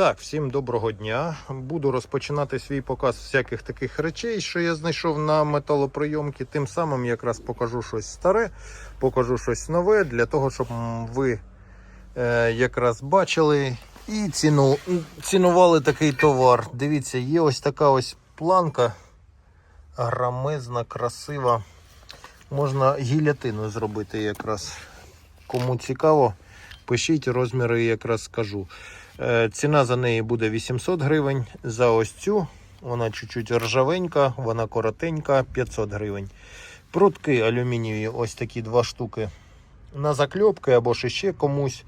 Так, всім доброго дня. Буду розпочинати свій показ всяких таких речей, що я знайшов на металоприйомки. Тим самим якраз покажу щось старе, покажу щось нове, для того, щоб ви е, якраз бачили і ціну, цінували такий товар. Дивіться, є ось така ось планка грамезна, красива. Можна гілятину зробити якраз. Кому цікаво, пишіть розміри, якраз скажу. Е, Ціна за неї буде 800 гривень. За ось цю вона чуть-чуть ржавенька, вона коротенька, 500 гривень. Прутки алюмінієві, ось такі два штуки. На закльопки або ще комусь.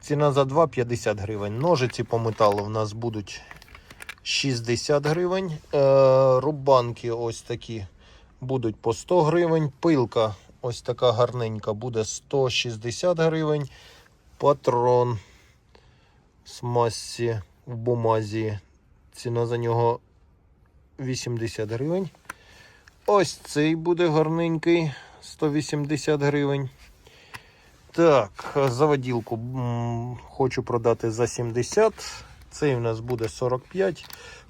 Ціна за 2 50 гривень. Ножиці по металу в нас будуть 60 гривень. Е, Рубанки ось такі будуть по 100 гривень. Пилка ось така гарненька буде 160 гривень. Патрон з масі в бумазі. Ціна за нього 80 гривень. Ось цей буде гарненький 180 гривень. Так, заводілку хочу продати за 70. Цей у нас буде 45.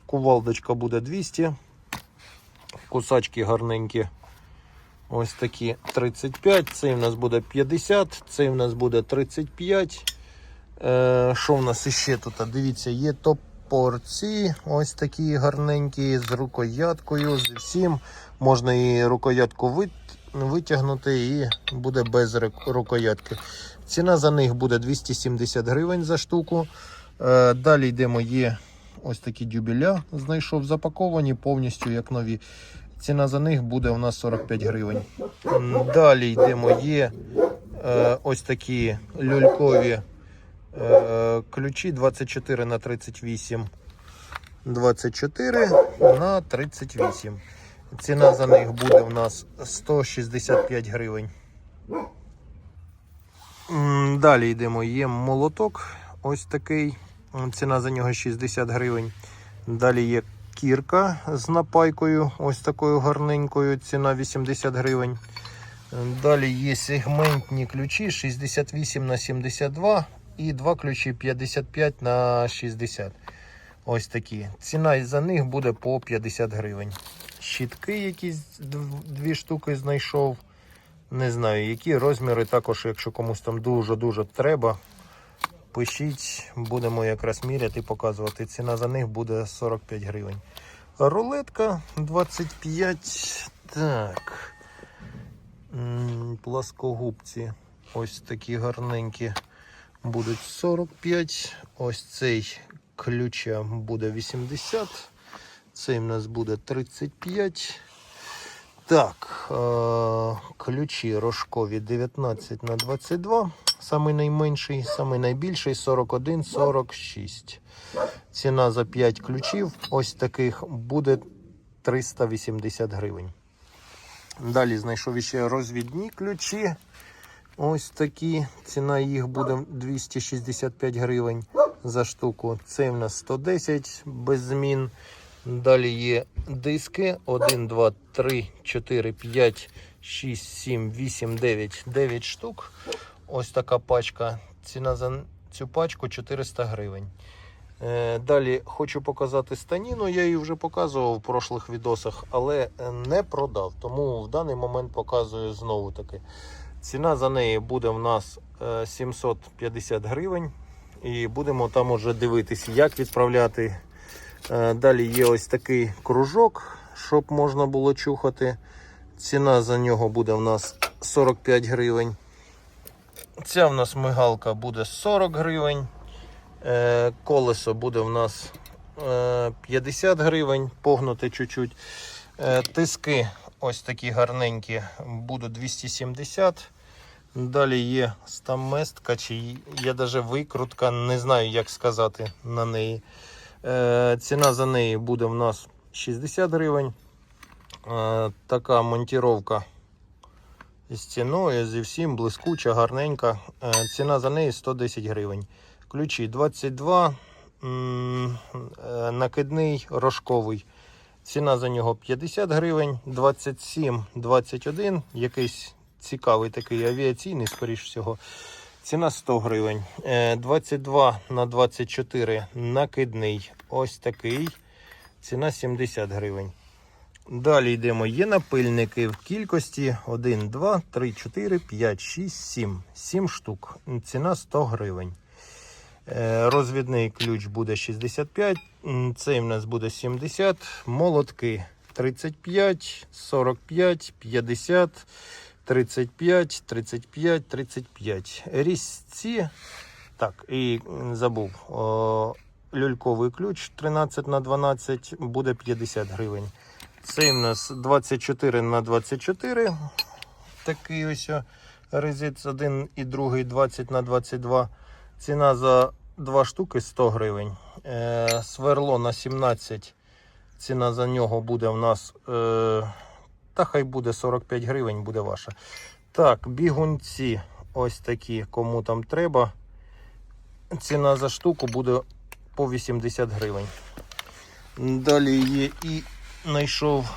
Кувалдочка буде 200. Кусачки гарненькі. Ось такі 35. Цей у нас буде 50, цей у нас буде 35. Е, що в нас іще тут? Дивіться, є топорці. Ось такі гарненькі з рукояткою, з всім. Можна і рукоятку витягнути, і буде без рукоятки. Ціна за них буде 270 гривень за штуку. Е, далі йдемо, є ось такі дюбеля, знайшов запаковані повністю як нові. Ціна за них буде у нас 45 гривень. Далі йдемо, є е, ось такі люлькові ключі 24 на 38. 24 на 38. Ціна за них буде у нас 165 гривень. Далі йдемо. Є молоток. Ось такий. Ціна за нього 60 гривень. Далі є кірка з напайкою, ось такою гарненькою. Ціна 80 гривень. Далі є сегментні ключі 68 на 72 і два ключі 55 на 60. Ось такі. Ціна за них буде по 50 гривень. Щітки якісь дві штуки знайшов. Не знаю, які розміри також, якщо комусь там дуже-дуже треба. Пишіть, будемо якраз міряти показувати. Ціна за них буде 45 гривень. Рулетка 25. Так. Пласкогубці. Ось такі гарненькі. Будуть 45. Ось цей ключа буде 80. Цей в нас буде 35. Так, е- ключі рожкові 19 на 22. Самий найменший, самий найбільший 41, 46. Ціна за 5 ключів, ось таких, буде 380 гривень. Далі знайшов ще розвідні ключі. Ось такі. Ціна їх буде 265 гривень за штуку. Це в нас 110 без змін. Далі є диски 1, 2, 3, 4, 5, 6, 7, 8, 9, 9 штук. Ось така пачка. Ціна за цю пачку 400 гривень. Е, Далі хочу показати станіну. Я її вже показував в прошлих відосах, але е, не продав. Тому в даний момент показую знову таки. Ціна за неї буде в нас е, 750 гривень. І будемо там уже дивитися, як відправляти. Е, Далі є ось такий кружок, щоб можна було чухати. Ціна за нього буде в нас 45 гривень. Ця в нас мигалка буде 40 гривень. Е, Колесо буде в нас е, 50 гривень, погнути чуть-чуть. Е, Тиски ось такі гарненькі, будуть 270. Далі є стаместка, чи є навіть викрутка, не знаю, як сказати на неї. Е, Ціна за неї буде в нас 60 гривень. Е, Така монтіровка з стіною, зі всім, блискуча, гарненька. Е, Ціна за неї 110 гривень. Ключі 22, м, е, накидний рожковий. Ціна за нього 50 гривень, 27, 21, якийсь цікавий такий авіаційний, скоріш всього. Ціна 100 гривень. Е, 22 на 24 накидний. Ось такий. Ціна 70 гривень. Далі йдемо. Є напильники в кількості 1, 2, 3, 4, 5, 6, 7. 7 штук. Ціна 100 гривень. Е, Розвідний ключ буде 65, м, цей в нас буде 70, молотки 35, 45, 50, 35, 35, 35. Різці, так, і забув, о, люльковий ключ 13 на 12 буде 50 гривень. Цей в нас 24 на 24. Такий ось о, резиц один і другий 20 на 22. Ціна за два штуки 100 гривень. Е, сверло на 17. Ціна за нього буде в нас. Е, та хай буде 45 гривень, буде ваша. Так, бігунці ось такі, кому там треба. Ціна за штуку буде по 80 гривень. Далі є і знайшов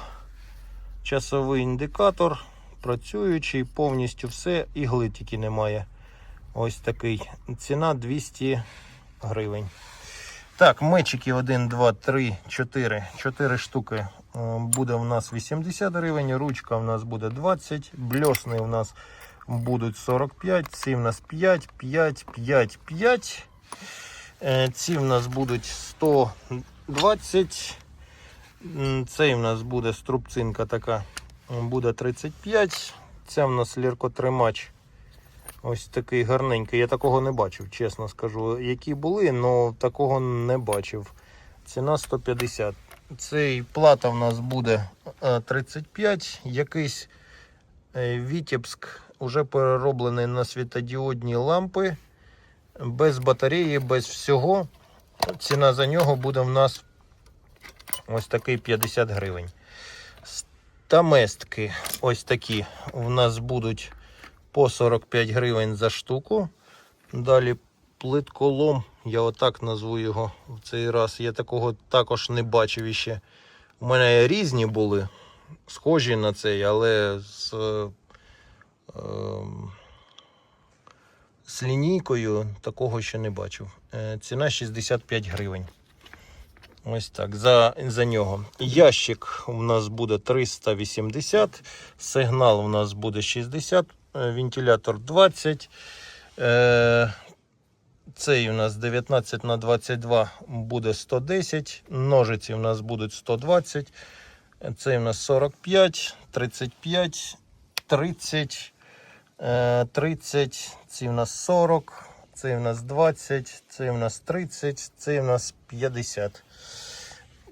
часовий індикатор, працюючий, повністю все, ігли тільки немає. Ось такий. Ціна 200 гривень. Так, мечики 1, 2, 3, 4. 4 штуки е, буде у нас 80 гривень. Ручка у нас буде 20. Бльосни у нас будуть 45. Ці у нас 5, 5, 5, 5. Е, Ці в нас будуть 120. Цей в нас буде струбцинка така. Буде 35. Це в нас ліркотримач. Ось такий гарненький. Я такого не бачив, чесно скажу. Які були, але такого не бачив. Ціна 150. Цей плата в нас буде е, 35. Якийсь е, Вітебськ уже перероблений на світодіодні лампи. Без батареї, без всього. Ціна за нього буде в нас ось такий 50 гривень. Стаместки ось такі у нас будуть по 45 гривень за штуку. Далі плитколом, я отак назву його в цей раз. Я такого також не бачив іще. У мене різні були, схожі на цей, але з, е, ем, з лінійкою такого ще не бачив. Е, ціна 65 гривень. Ось так, за, за нього. Ящик у нас буде 380, сигнал у нас буде 60, е, вентилятор 20. Е, цей у нас 19 на 22 буде 110, ножиці у нас будуть 120, цей у нас 45, 35, 30, е, 30, ці у нас 40, цей у нас 20, цей у нас 30, цей у нас 50.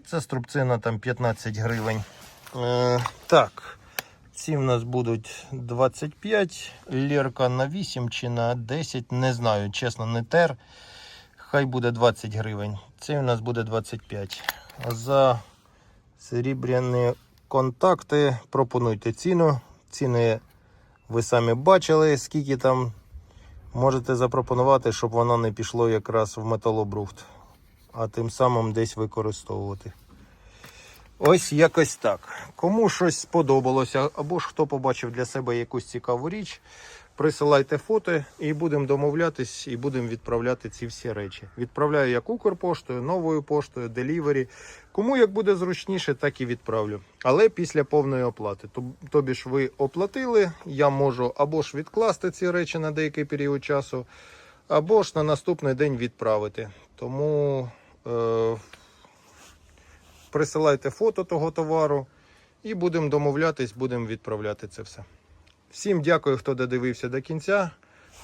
Це струбцина там 15 гривень. Е, так, ці в нас будуть 25, лірка на 8 чи на 10, не знаю, чесно, не тер. Хай буде 20 гривень. Цей у нас буде 25. За серебряні контакти пропонуйте ціну. Ціни ви самі бачили, скільки там можете запропонувати, щоб воно не пішло якраз в металобрухт, а тим самим десь використовувати. Ось якось так. Кому щось сподобалося, або ж хто побачив для себе якусь цікаву річ, присилайте фото і будемо домовлятись, і будемо відправляти ці всі речі. Відправляю як Укрпоштою, новою поштою, делівері. Кому як буде зручніше, так і відправлю. Але після повної оплати. Тобі ж ви оплатили, я можу або ж відкласти ці речі на деякий період часу, або ж на наступний день відправити. Тому. Е- присилайте фото того товару і будемо домовлятись, будемо відправляти це все. Всім дякую, хто додивився до кінця.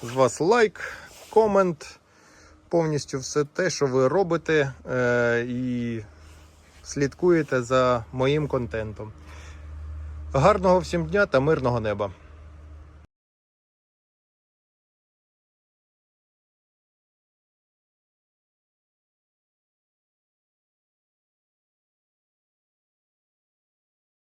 З вас лайк, комент, повністю все те, що ви робите е- і слідкуєте за моїм контентом. Гарного всім дня та мирного неба!